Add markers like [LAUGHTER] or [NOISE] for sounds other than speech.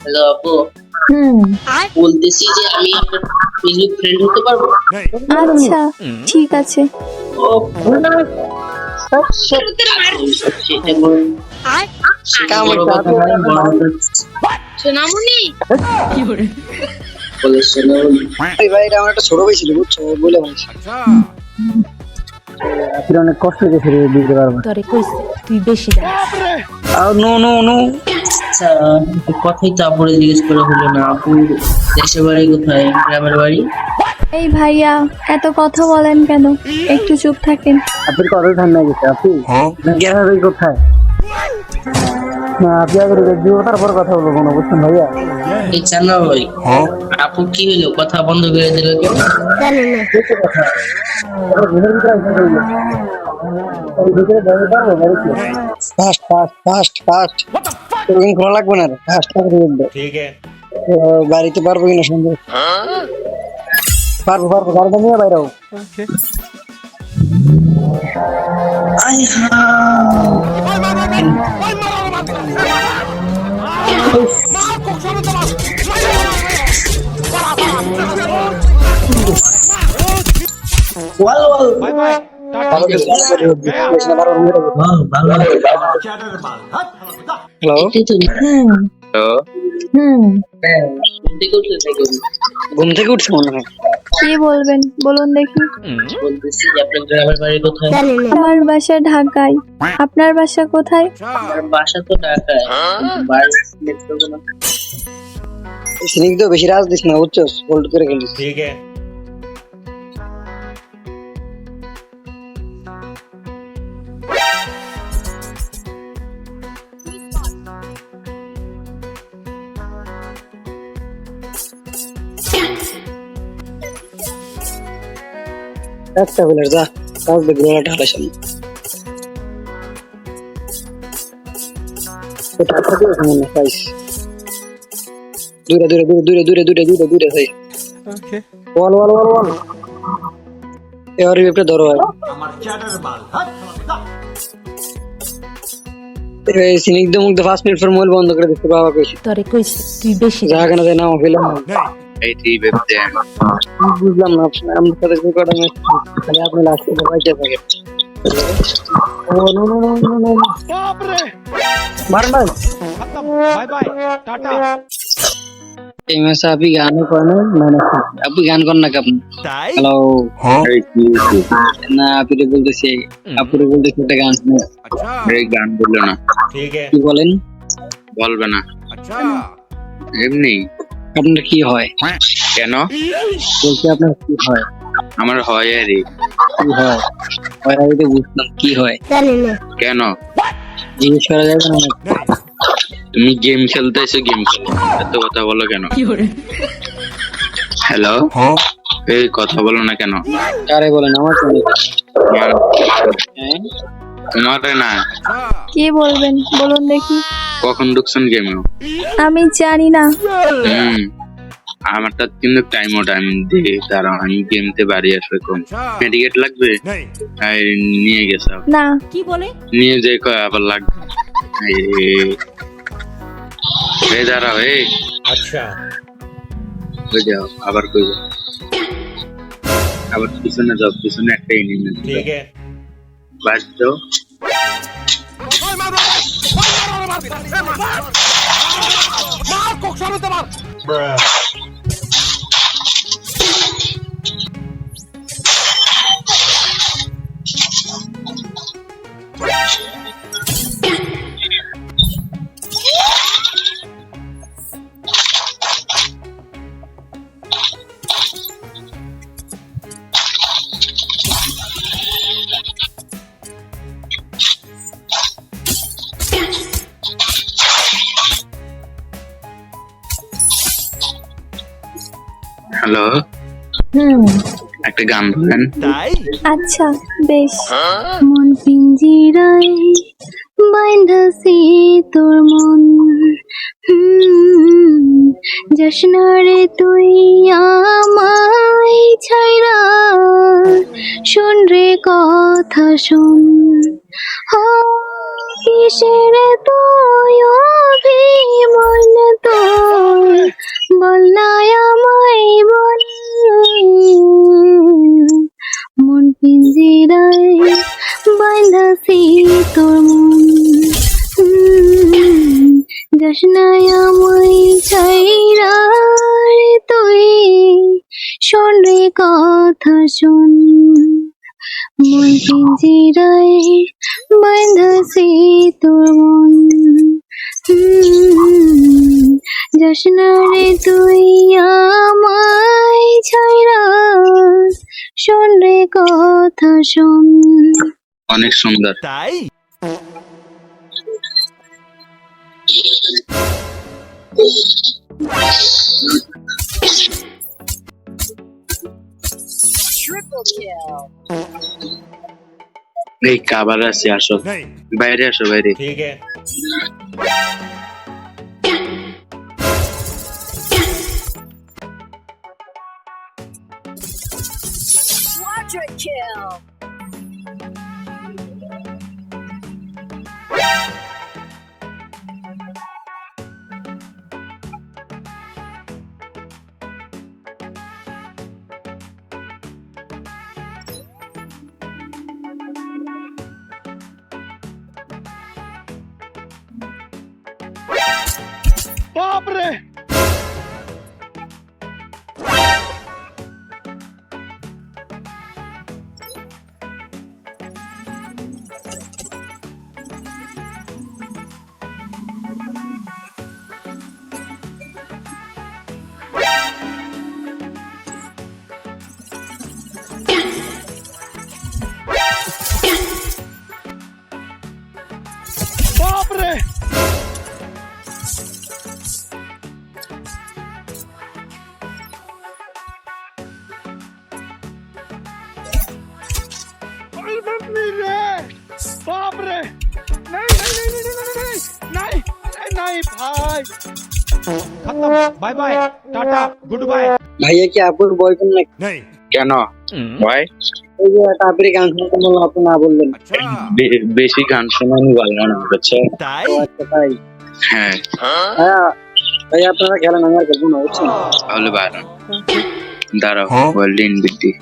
Hello আপু। হুম। বলতেছি যে আমি আপনার ফেসবুক ফ্রেন্ড হতে পারব? আচ্ছা ঠিক আছে। ও বলে। সোনামণি। ভাই এটা আমার একটা ছোট ভাই ছিল বুঝছ? বলে আপনি অনেক কষ্ট করে দিতে পারবেন তোরে কইছে তুই বেশি জানিস। No no no. আচ্ছা কথাই তো আপুরে জিজ্ঞেস করে হলো না। আপু দেশের বাড়ি কোথায়? গ্রামের বাড়ি? এই ভাইয়া এত কথা বলেন কেন? একটু চুপ থাকেন। আপনি কত ঠান্ডা গেছে আপনি গ্যাস ওই কোথায়? না আপনি আগে দিব তারপর কথা বলব কোনো বুঝছেন ভাইয়া? এই চান্না ভাই আপু কি হলো? কথা বন্ধ করে দিল কেন? জানি না ফাস্ট ফাস্ট ফাস্ট ফাস্ট এরকম খোলা লাগবে না ফাস্ট ফাস্ট বাড়িতে পারব কিনা সঙ্গে পারব পারব গাড়িটা নিয়ে বাইরে ওয়াল ওয়াল বাই বাই হ্যালো ঘুম থেকে উঠছে মনে হয় কি বলবেন বলুন দেখি। আমার বাসা ঢাকায় আপনার বাসা কোথায় বাসা তো ঢাকায় স্নিগ্ধ বেশি রাজ দিস না উচ্চ হোল্ড করে গেলিস ঠিক আছে। একটা বলে যা কাজ দেখবে গোলাটা হালা সামনে মনে দূরে দূরে দূরে দূরে দূরে দূরে দূরে দূরে ভাই। ওয়াল ওয়াল ওয়াল ওয়াল এবার একটা ধরো ভাই। এই স্নিগ্ধ মুগ্ধ পাঁচ মিনিট পর মোবাইল বন্ধ করে দিচ্ছে বাবা কইছে। তোরে কইছে তুই বেশি যা কেন যায় নাম ফেলাম এইটি ভেবতে বুঝলাম না আপনি সাথে কি তাহলে আপনি লাস্টে গান না হ্যালো না আপনি আপনি গান হ্যাঁ। শুনে গান না। ঠিক আছে। কি বলবে না আচ্ছা। এমনি। আপনার কি হয়? কেন? বলছি আপনার কি হয়? আমার হয় আরে। কি হয়? হয় আমি তো বুঝলাম কি হয়? জানি না। কেন? জিজ্ঞেস করা যাবে না তুমি গেম খেলতে এসে গেম খেলো। এত কথা বলো কেন? হ্যালো? এই কথা বলো না কেন? কারে বলেন আমার আমারে না কি বলবেন? বলুন দেখি। কখন ঢুকছেন গেমে আমি জানি না। আমারটা কিন্তু টাইম ও টাইম দিয়ে দাঁড়াও আমি গেমতে বাড়ি আসবে কোন মেডিকেট লাগবে? আর নিয়ে গেছে না। কি বলে? নিয়ে যে কয় আবার লাগবে। এই দাঁড়াও এই। আচ্ছা। হয়ে যাও আবার কই আবার পিছনে যাও পিছনে একটা ইনিং ঠিক আছে। বাজত মার কোক সরতে মার হ্যালো? হুম। একটা গান বলেন। তাই? আচ্ছা বেশ। মন পিঞ্জিরাই বাইন্ধাসি তোর মন। জশনারে তুই আমায় ছাইরা। শুন রে কথা শুন। কিসের তুই কথা শোন। মন পিঞ্জিরায় বাঁধাছি তোর মন। হুম, যাস না রে তুই আমায় ছাইরা। শোন রে কথা শোন। অনেক সুন্দর। তাই? [LAUGHS] এই কাবার আছে আসো नहीं বাইরে আসো বাইরে ठीक है बाप रे pobre! pobre! নাই ভাই। Bye bye. Tata. Good bye. ভাইয়া কি আপুর বয়ফ্রেন্ড নাকি? কেন? ভাই ওই বললেন। আচ্ছা। ভালো ভাই আপনারা খেলেন আমি বিদ্যুৎ